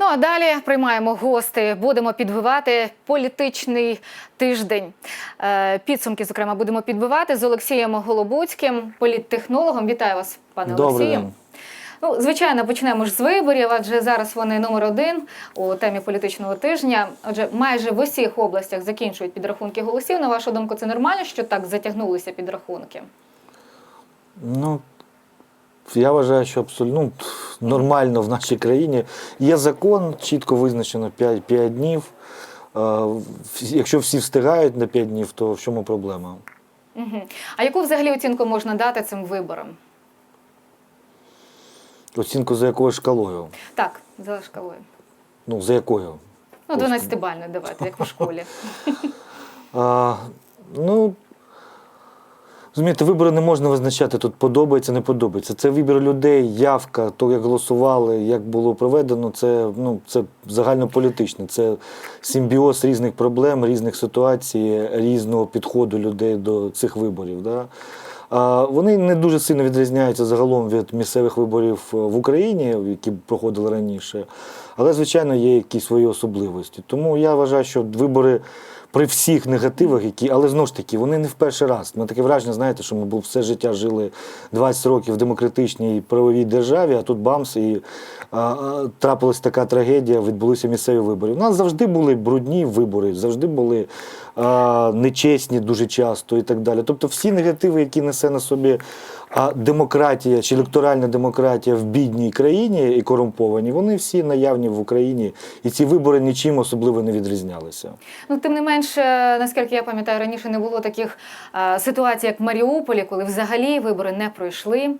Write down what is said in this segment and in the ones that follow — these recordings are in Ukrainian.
Ну а далі приймаємо гости. Будемо підбивати політичний тиждень. Е, Підсумки, зокрема, будемо підбивати з Олексієм Голобуцьким, політтехнологом. Вітаю вас, пане Добрий Олексію. день. Ну, звичайно, почнемо ж з виборів, адже зараз вони номер один у темі політичного тижня. Отже, майже в усіх областях закінчують підрахунки голосів. На вашу думку, це нормально, що так затягнулися підрахунки? Ну, я вважаю, що абсолютно ну, нормально в нашій країні. Є закон, чітко визначено 5, 5 днів. Е, Якщо всі встигають на 5 днів, то в чому проблема? Угу. А яку взагалі оцінку можна дати цим виборам? Оцінку за якою шкалою? Так, за шкалою. Ну, за якою? Ну, 12-бальною давайте, як у школі. А, ну, розумієте, вибори не можна визначати тут подобається, не подобається. Це вибір людей, явка, то, як голосували, як було проведено, це, ну, це загальнополітичне. Це симбіоз різних проблем, різних ситуацій, різного підходу людей до цих виборів. Да? Вони не дуже сильно відрізняються загалом від місцевих виборів е, в Україні, які проходили раніше. Але, звичайно, є якісь свої особливості. Тому я вважаю, що вибори при всіх негативах, які, але знову ж таки, вони не в перший раз. Ми таке враження, знаєте, що ми був все життя жили 20 років в демократичній правовій державі, а тут бамс, і а, а, трапилась така трагедія, відбулися місцеві вибори. У нас завжди були брудні вибори, завжди були нечесні дуже часто і так далі. Тобто всі негативи, які несе на собі демократія чи електоральна демократія в бідній країні і корумповані, вони всі наявні в Україні. І ці вибори нічим особливо не відрізнялися. Ну, тим не менше, наскільки я пам'ятаю, раніше не було таких е, ситуацій, як в Маріуполі, коли взагалі вибори не пройшли.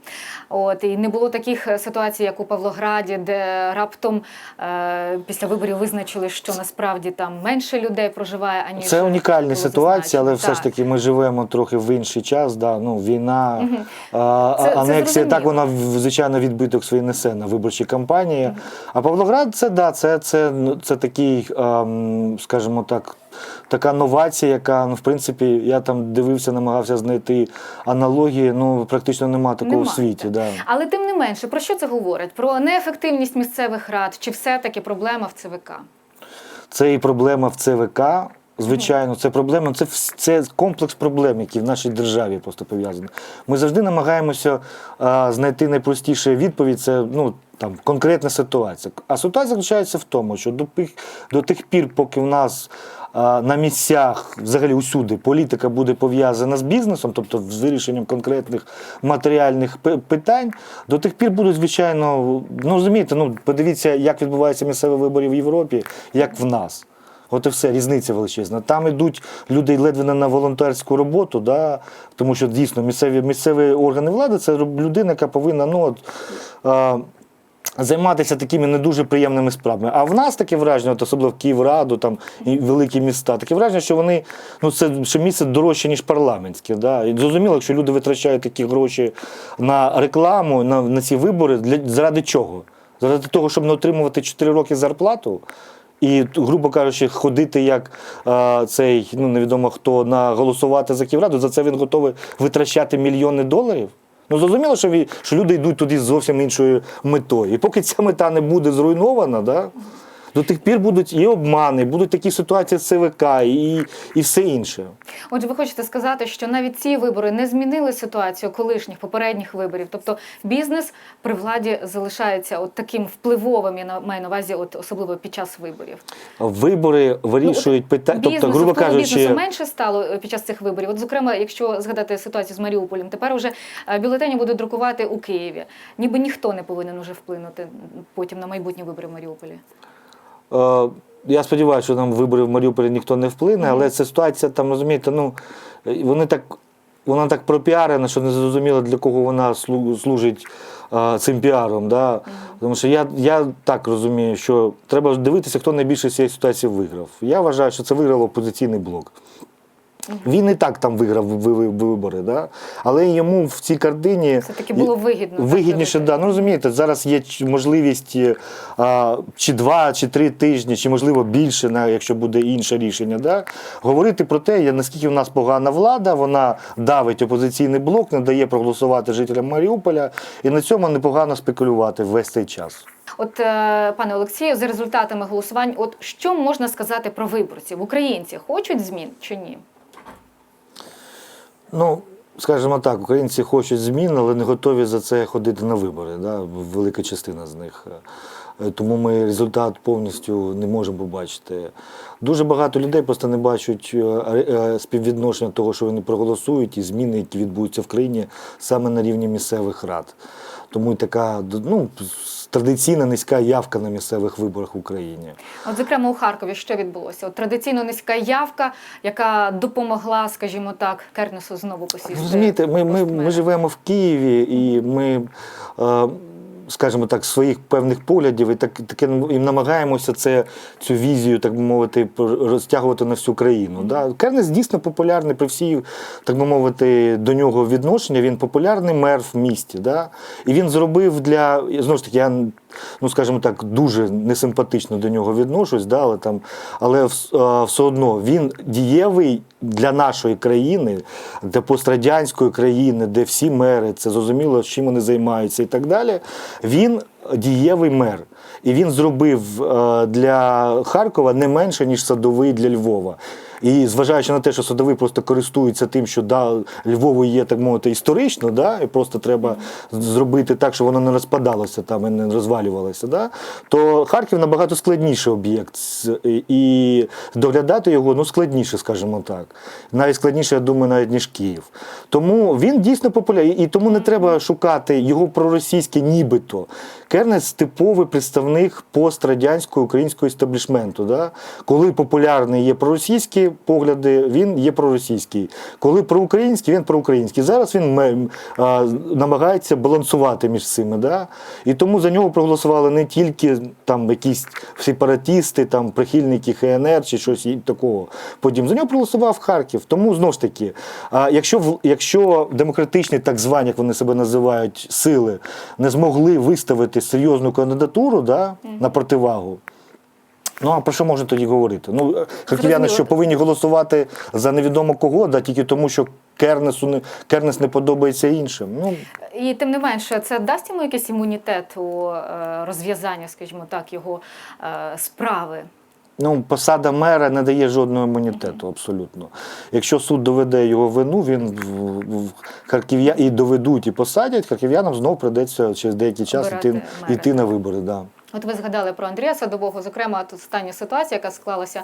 От і не було таких е, ситуацій, як у Павлограді, де раптом е, після виборів визначили, що насправді там менше людей проживає, аніж Це унікальні було ситуації, але все ж таки ми живемо трохи в інший час. Да? Ну, війна, Мгм. а, Це- це анексія, так вона звичайно відбиток свій несе на виборчій кампанії. А Павлоград це да, це, це, ну, це такий, ем, скажімо так. Така новація, яка, ну, в принципі, я там дивився, намагався знайти аналогії. Ну, практично нема такого Нема. в світі. Да. Але тим не менше, про що це говорить? Про неефективність місцевих рад чи все-таки проблема в ЦВК? Це і проблема в ЦВК. Звичайно, це проблема, це, це комплекс проблем, які в нашій державі просто пов'язані. Ми завжди намагаємося а, знайти найпростішу відповідь. Це ну там конкретна ситуація. А ситуація заключається в тому, що до, до тих пір, поки в нас на місцях, взагалі усюди, політика буде пов'язана з бізнесом, тобто з вирішенням конкретних матеріальних питань, до тих пір будуть, звичайно, ну розумієте, ну подивіться, як відбуваються місцеві вибори в Європі, як в нас. От і все, різниця величезна. Там ідуть люди ледве не на волонтерську роботу, да? тому що дійсно місцеві, місцеві органи влади це людина, яка повинна ну, от, а, займатися такими не дуже приємними справами. А в нас таке враження, от особливо в Київраду, там і великі міста, таке враження, що вони ну це що місце дорожче, ніж парламентське. Да? І зрозуміло, якщо люди витрачають такі гроші на рекламу, на, на ці вибори, для, заради чого? Заради того, щоб не отримувати 4 роки зарплату. І, грубо кажучи, ходити як а, цей, ну невідомо хто, на голосувати за Ківраду, за це він готовий витрачати мільйони доларів. Ну зрозуміло, що, що люди йдуть туди з зовсім іншою метою. І поки ця мета не буде зруйнована, да, до тих пір будуть і обмани, будуть такі ситуації з ЦВК і, і все інше. Отже, ви хочете сказати, що навіть ці вибори не змінили ситуацію колишніх попередніх виборів. Тобто бізнес при владі залишається от таким впливовим, я на- маю на увазі, от особливо під час виборів. Вибори вирішують питання, тобто, грубо кажучи, бізнесу менше стало е, під час цих виборів. От, зокрема, якщо згадати ситуацію з Маріуполем, тепер вже е, бюлетені будуть друкувати у Києві. Ніби ніхто не повинен уже вплинути потім на майбутні вибори в Маріуполі. Е, Я сподіваюся, що там вибори в Маріуполі ніхто не вплине, але ця ситуація там, розумієте, ну вони так. Вона так пропіарена, що не зрозуміло, для кого вона служить а, цим піаром. Да? Тому що я, я так розумію, що треба дивитися, хто найбільше з цієї ситуації виграв. Я вважаю, що це виграв опозиційний блок. Він і так там виграв ви- ви- вибори, да? але йому в цій картині Все-таки було вигідно. так Вигідніше, робити. да. Ну розумієте, зараз є можливість е, а, чи два, чи три тижні, чи можливо більше, на якщо буде інше рішення, да, говорити про те, я- наскільки в нас погана влада, вона давить опозиційний блок, не дає проголосувати жителям Маріуполя, і на цьому непогано спекулювати весь цей час. От, е, пане Олексію, за результатами голосувань, от що можна сказати про виборців? Українці хочуть змін чи ні? Ну, скажімо так, українці хочуть змін, але не готові за це ходити на вибори. Да? Велика частина з них. Е, Тому ми результат повністю не можемо побачити. Дуже багато людей просто не бачать е, е, співвідношення того, що вони проголосують, і зміни, які відбудуться в країні саме на рівні місцевих рад. Тому і така ну, традиційна низька явка на місцевих виборах в Україні. От, зокрема, у Харкові що відбулося? От традиційно низька явка, яка допомогла, скажімо так, Кернесу знову посісти. Розумієте, ми, ми, ми живемо в Києві і ми, е, скажімо так, своїх певних поглядів і так таке і намагаємося це, цю візію, так би мовити, розтягувати на всю країну. Да? Кернес дійсно популярний при всій, так би мовити, до нього відношення. Він популярний мер в місті. Да? І він зробив для знову ж таки, я ну скажімо так, дуже несимпатично до нього відношусь, да, але там, але все одно він дієвий для нашої країни, для пострадянської країни, де всі мери, це зрозуміло, чим вони займаються і так далі. Він дієвий мер. І він зробив е, для Харкова не менше, ніж садовий для Львова. І зважаючи на те, що садовий просто користується тим, що да, Львову є, так мовити, історично, да, і просто треба зробити так, щоб воно не розпадалося там і не розвалювалося, да, то Харків набагато складніший об'єкт. І доглядати його ну, складніше, скажімо так. Навіть складніше, я думаю, навіть ніж Київ. Тому він дійсно популярний. І тому не треба шукати його проросійське нібито. Кернес типовий представник пострадянського українського істеблішменту. Да? Коли популярний є проросійські погляди, він є проросійський. Коли проукраїнський, він проукраїнський. Зараз він а, намагається балансувати між цими. Да? І тому за нього проголосували не тільки там якісь сепаратісти, там прихильники ХНР чи щось такого подібного. За нього проголосував Харків. Тому знову ж таки, а, якщо в- якщо демократичні, так звані, як вони себе називають, сили не змогли виставити серйозну кандидатуру да, на противагу. Ну а про що можна тоді говорити? Ну, е, харків'яни що повинні голосувати за невідомо кого, да, тільки тому, що Кернесу не Кернес не подобається іншим. Ну І тим не менше, це дасть йому якийсь імунітет у е, розв'язання, скажімо так, його е, справи. Ну, посада мера не дає жодного імунітету, абсолютно. Якщо суд доведе його вину, він в, в харків'я і доведуть, і посадять, харків'янам знову прийдеться через деякий час йти, йти на вибори. Да. От ви згадали про Андрія Садового, зокрема, тут остання ситуація, яка склалася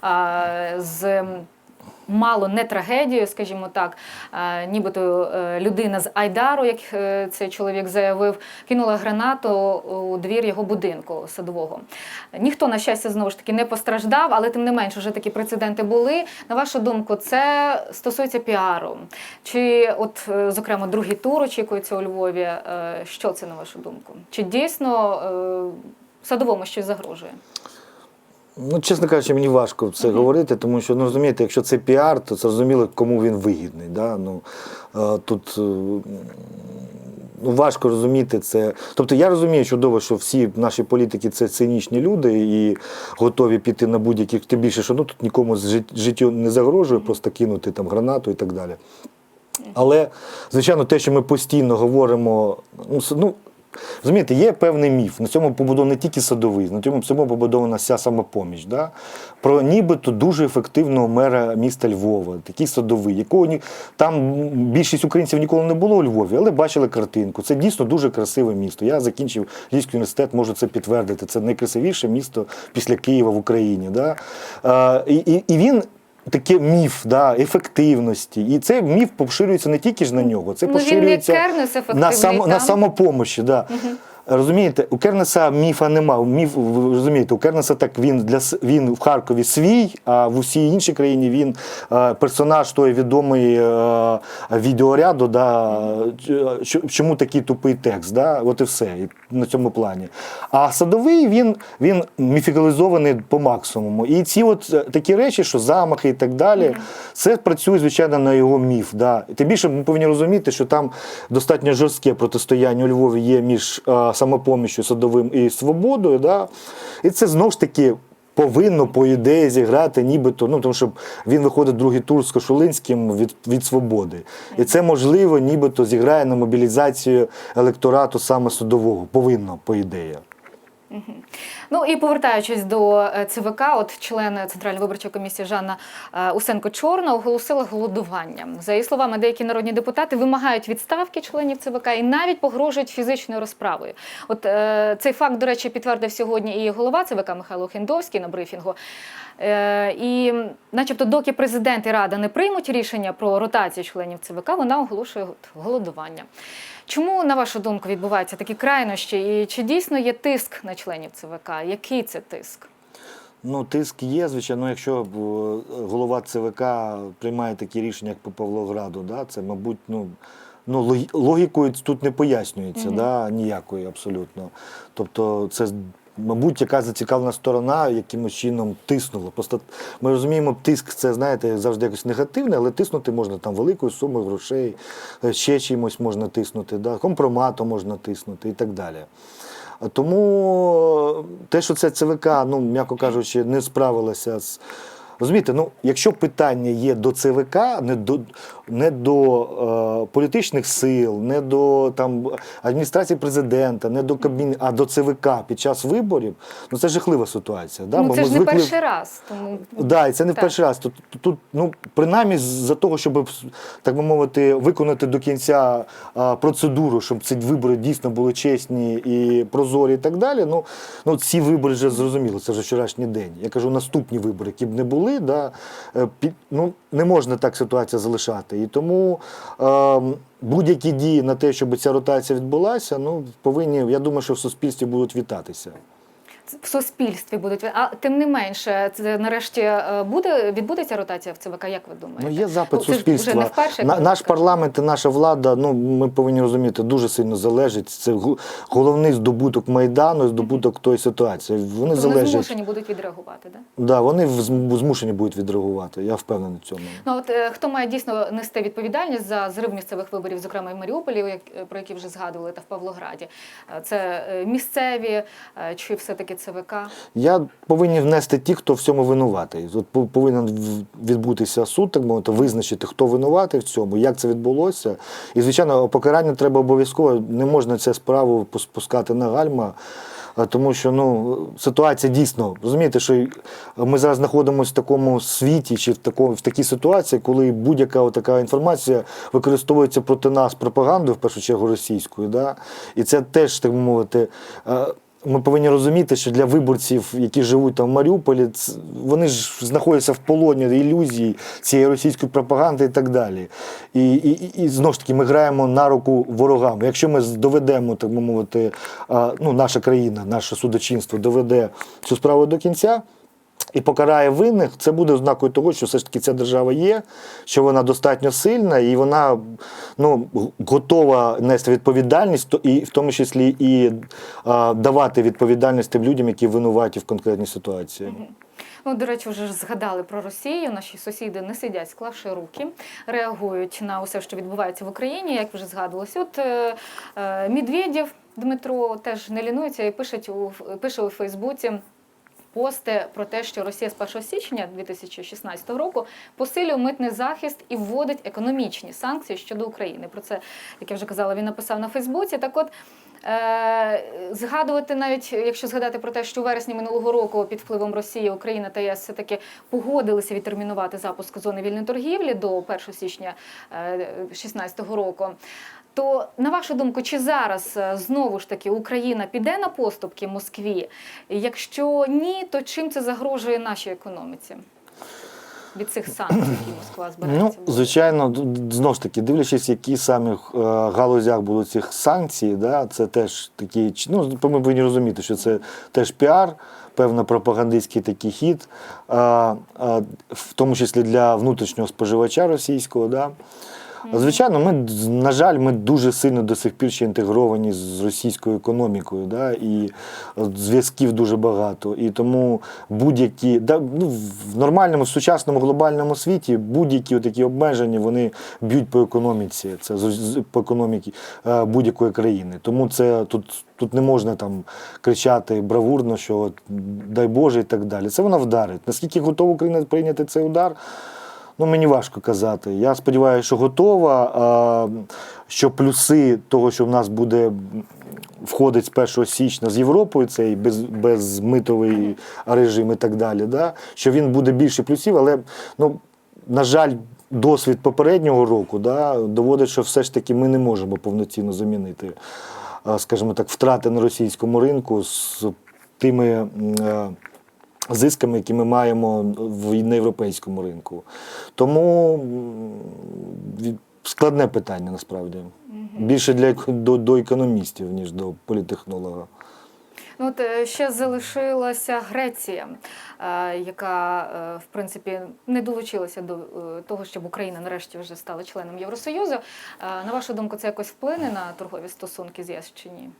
а, з. Мало не трагедією, скажімо так, нібито е, людина з Айдару, як е, цей чоловік заявив, кинула гранату у двір його будинку садового. Ніхто, на щастя, знову ж таки не постраждав, але тим не менше вже такі прецеденти були. На вашу думку, це стосується піару? Чи, от, е, зокрема, другий тур очікується у Львові? Е, Що це на вашу думку? Чи дійсно е, садовому щось загрожує? Ну, чесно кажучи, мені важко це говорити, тому що ну розумієте, якщо це піар, то це зрозуміло, кому він вигідний. Да? Ну, е, тут е, ну, важко розуміти це. Тобто я розумію чудово, що всі наші політики це цинічні люди і готові піти на будь-які, тим більше, що ну, тут нікому з життю не загрожує, просто кинути там гранату і так далі. Але, звичайно, те, що ми постійно говоримо, ну, ну розумієте, є певний міф. На цьому побудований не тільки садовий, на цьому всьому побудована вся самопоміч. Да? Про нібито дуже ефективного мера міста Львова, такий садовий, якого ні, там більшість українців ніколи не було у Львові, але бачили картинку. Це дійсно дуже красиве місто. Я закінчив Львівський університет, можу це підтвердити. Це найкрасивіше місто після Києва в Україні. Да? А, і, і він. Таке міф да, ефективності. І цей міф поширюється не тільки ж на нього, це Ну, він не поширюється Кернес на, сам, на самопомощі. Да. Розумієте, у Кернеса міфа нема. Міф, ви розумієте, у Кернеса так він для він в Харкові свій, а в усій іншій країні він е, персонаж тої відомої е, відеоряду, да, чому такий тупий текст. Да? От і все на цьому плані. А садовий він, він міфікалізований по максимуму. І ці от е, такі речі, що замахи і так далі, це працює, звичайно, на його міф. Да. Тим більше ми повинні розуміти, що там достатньо жорстке протистояння у Львові є між самопоміччю садовим і свободою. Да. І це знову ж таки. Повинно, по ідеї, зіграти нібито, ну тому що він виходить другий тур з Кошулинським від, від свободи. І це можливо, нібито зіграє на мобілізацію електорату саме судового. Повинно, по ідеї. Ну і повертаючись до е, ЦВК, от член Центральної виборчої комісії Жанна е, Усенко Чорна оголосила голодування. За її словами, деякі народні депутати вимагають відставки членів ЦВК і навіть погрожують фізичною розправою. От е, цей факт, до речі, підтвердив сьогодні і голова ЦВК Михайло Хіндовський на брифінгу. Е, і, начебто, доки президент і рада не приймуть рішення про ротацію членів ЦВК, вона оголошує голодування. Чому, на вашу думку, відбуваються такі крайнощі? І чи дійсно є тиск на членів ЦВК? Який це тиск? Ну, тиск є, звичайно, якщо е, голова ЦВК приймає такі рішення, як по Павлограду, да, це, мабуть, ну, ну, логікою тут не пояснюється, Мгм. да, ніякої абсолютно. Тобто, це, мабуть, яка зацікавлена сторона якимось чином тиснула. Просто ми розуміємо, тиск це, знаєте, завжди якось негативне, але тиснути можна там великою сумою грошей, е, ще чимось можна тиснути, да, компроматом можна тиснути і так далі. Тому те, що це ЦВК, ну, м'яко кажучи, не справилася з. Розумієте, ну, якщо питання є до ЦВК, не до, не до е, політичних сил, не до там, адміністрації президента, не до Кабміну, а до ЦВК під час виборів, ну це жахлива ситуація. Да? ну Бо це ми ж не звикли- перший раз. Тому Да, і це не Так. перший раз. Тут, тут, тут, ну, принаймні, за того, щоб, так би мовити, виконати до кінця а, процедуру, щоб ці вибори дійсно були чесні і прозорі і так далі. Ну, ну ці вибори вже зрозуміло, це вже вчорашній день. Я кажу, наступні вибори, які б не були, да, е, під, ну, не можна так ситуація залишати. І тому е, будь-які дії на те, щоб ця ротація відбулася, ну, повинні, я думаю, що в суспільстві будуть вітатися. В суспільстві будуть. А тим не менше, це нарешті е, буде відбудеться ротація в ЦВК. Як ви думаєте? Ну, є запит Ну, це суспільства. Вже не вперше, На, наш парламент і наша влада, ну ми повинні розуміти, дуже сильно залежить. Це головний здобуток майдану, здобуток тої ситуації. Вони Вони залежать. змушені будуть відреагувати, да? Да, вони змушені будуть відреагувати. Я впевнений в цьому. Ну от е, хто має дійсно нести відповідальність за зрив місцевих виборів, зокрема і в Маріуполі, е, про які вже згадували, та в Павлограді? Це місцеві чи все-таки ЦВК? Я повинні внести ті, хто в цьому винуватий. От повинен відбутися суд, так мовити, визначити, хто винуватий в цьому, як це відбулося. І, звичайно, покарання треба обов'язково. Не можна цю справу пос- пускати на гальма. Тому що ну, ситуація дійсно, розумієте, що ми зараз знаходимося в такому світі чи в, такому, в такій ситуації, коли будь-яка така інформація використовується проти нас пропагандою, в першу чергу російською. Да? І це теж, так мовити, е, ми повинні розуміти, що для виборців, які живуть там в Маріуполі, вони ж знаходяться в полоні ілюзій цієї російської пропаганди і так далі. І, і, і, знову ж таки ми граємо на руку ворогам. Якщо ми доведемо, так би мовити, ну, наша країна, наше судочинство доведе цю справу до кінця. І покарає винних, це буде ознакою того, що все ж таки ця держава є, що вона достатньо сильна і вона ну, готова нести відповідальність, то- і в тому числі і а, давати відповідальність тим людям, які винуваті в конкретній ситуації. Ну, до речі, вже згадали про Росію. Наші сусіди не сидять, склавши руки, реагують на усе, що відбувається в Україні, як вже згадувалося. От е, е, Медведєв Дмитро теж не лінується і пише у, пише у Фейсбуці. Пости про те, що Росія з 1 січня 2016 року посилює митний захист і вводить економічні санкції щодо України. Про це, як я вже казала, він написав на Фейсбуці. Так от е, згадувати навіть, якщо згадати про те, що у вересні минулого року під впливом Росії Україна та ЄС все таки погодилися відтермінувати запуск зони вільної торгівлі до 1 січня 2016 року. То на вашу думку, чи зараз е, знову ж таки Україна піде на поступки Москві? Якщо ні, то чим це загрожує нашій економіці від цих санкцій, які Москва Ну, збирається? вводити? звичайно, знову ж таки, дивлячись, які саме е, галузях будуть цих санкцій, да, це теж такі, ну, ми повинні розуміти, що це теж піар, певно, пропагандистський такий хід, а, а, в тому числі для внутрішнього споживача російського. Да. Звичайно, ми, на жаль, ми дуже сильно до сих пір ще інтегровані з російською економікою, да, і зв'язків дуже багато. І тому будь-які, да, ну, в нормальному, сучасному глобальному світі будь-які такі обмеження вони б'ють по економіці, це по економіці е, будь-якої країни. Тому це тут, тут не можна там кричати бравурно, що дай Боже і так далі. Це вона вдарить. Наскільки готова Україна прийняти цей удар? Ну, мені важко казати. Я сподіваюся, що готова. Що плюси того, що в нас буде входить з 1 січня з Європою, цей без, безмитовий режим і так далі. Да? Що він буде більше плюсів, але ну, на жаль. Досвід попереднього року да, доводить, що все ж таки ми не можемо повноцінно замінити, скажімо так, втрати на російському ринку з тими е, зисками, які ми маємо в на європейському ринку. Тому складне питання насправді. Більше для до, до економістів, ніж до політехнолога. Ну, от е, ще залишилася Греція, е, яка, е, в принципі, не долучилася до того, щоб Україна нарешті вже стала членом Євросоюзу. На вашу думку, це якось вплине на торгові стосунки з ЄС чи ні?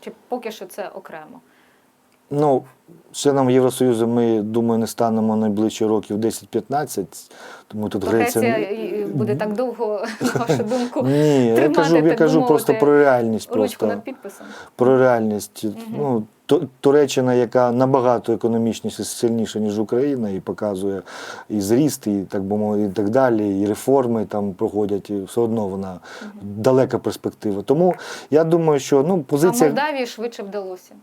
Чи поки що це окремо? Ну, членом Євросоюзу ми, думаю, не станемо найближчі років 10-15, тому тут Греція. Греція буде так довго, на вашу думку, Ні, я кажу, я кажу просто про реальність. ручку над підписом? про реальність. Ну, Туреччина, яка набагато економічніше, сильніша, ніж Україна, і показує і зріст, і так би мовити, і так далі, і реформи там проходять, і все одно вона далека перспектива. Тому я думаю, що ну, А Молдавії швидше вдалося.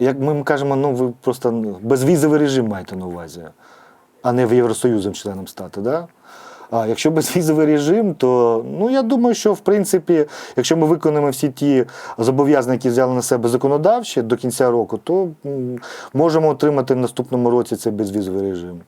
Як ми кажемо, ну ви просто безвізовий режим маєте на увазі, а не в Євросоюзом членом стати. Да? А якщо безвізовий режим, то ну я думаю, що в принципі, якщо ми виконаємо всі ті зобов'язання, які взяли на себе законодавчі до кінця року, то можемо отримати в наступному році цей безвізовий режим.